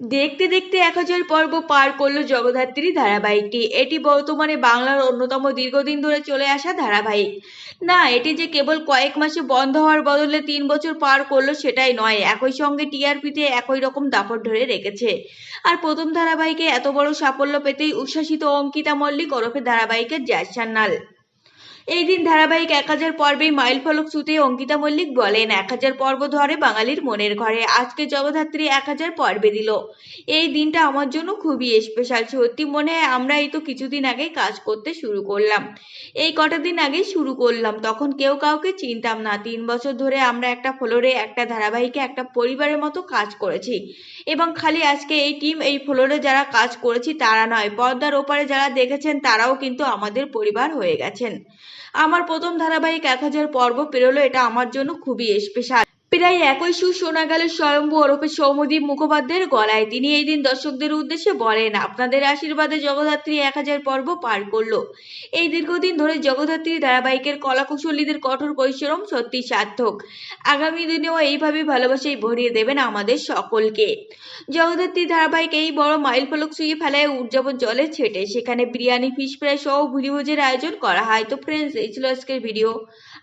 দেখতে দেখতে এক হাজার পর্ব পার করল জগদ্ধাত্রী ধারাবাহিকটি। এটি বর্তমানে বাংলার অন্যতম দীর্ঘদিন ধরে চলে আসা ধারাবাহিক। না, এটি যে কেবল কয়েক মাসে বন্ধ হওয়ার বদলে তিন বছর পার করল সেটাই নয়, একই সঙ্গে টিআরপিতে একই রকম দাপট ধরে রেখেছে। আর প্রথম ধারাবাহিকে এত বড় সাফল্য পেতেই উচ্ছ্বাসিত অঙ্কিতা মল্লিক ওরফে ধারাবাহিকের জ্যাস সান্যাল। এই দিন ধারাবাহিক এক হাজার পর্বেই মাইল ফলক ছুতে অঙ্কিতা মল্লিক বলেন, এক হাজার পর্ব ধরে বাঙালির মনের ঘরে। আজকে জগদ্ধাত্রী এক হাজার পর্বে দিল। এই দিনটা আমার জন্য খুবই স্পেশাল সত্যি মনে হয় আমরা এই তো কিছুদিন আগে কাজ করতে শুরু করলাম। এই কটা দিন আগে শুরু করলাম। তখন কেউ কাউকে চিনতাম না। তিন বছর ধরে আমরা একটা ফ্লোরে, একটা ধারাবাহিকে, একটা পরিবারের মতো কাজ করেছি। এবং খালি আজকে এই টিম এই ফ্লোরে যারা কাজ করেছি তারা নয়, পর্দার ওপারে যারা দেখেছেন তারাও কিন্তু আমাদের পরিবার হয়ে গেছেন। আমার প্রথম ধারাবাহিক এক হাজার পর্ব পেরোলো এটা আমার জন্য খুবই স্পেশাল প্রায় একই সুর শোনা গেল স্বয়ম্ভু ওরফে সৌমদীপ মুখোপাধ্যায়ের গলায়। তিনি এই দিন দর্শকদের উদ্দেশ্যে বলেন, আপনাদের আশীর্বাদে জগদ্ধাত্রী এক হাজার পর্ব পার করল। এই দীর্ঘদিন ধরে জগদ্ধাত্রী ধারাবাহিকের কলাকুশলীদের কঠোর পরিশ্রম সত্যি সার্থক। আগামী দিনেও এইভাবে ভালোবাসায় ভরিয়ে দেবেন আমাদের সকলকে। জগদ্ধাত্রী ধারাবাহিক এই বড় মাইল ফলক ছুঁয়ে ফেলায় উদযাপন জলে ছেটে। সেখানে বিরিয়ানি, ফিশ ফ্রাই সহ ভুজিভোজের আয়োজন করা হয়। তো ফ্রেন্ডস এই ছিল আজকের ভিডিও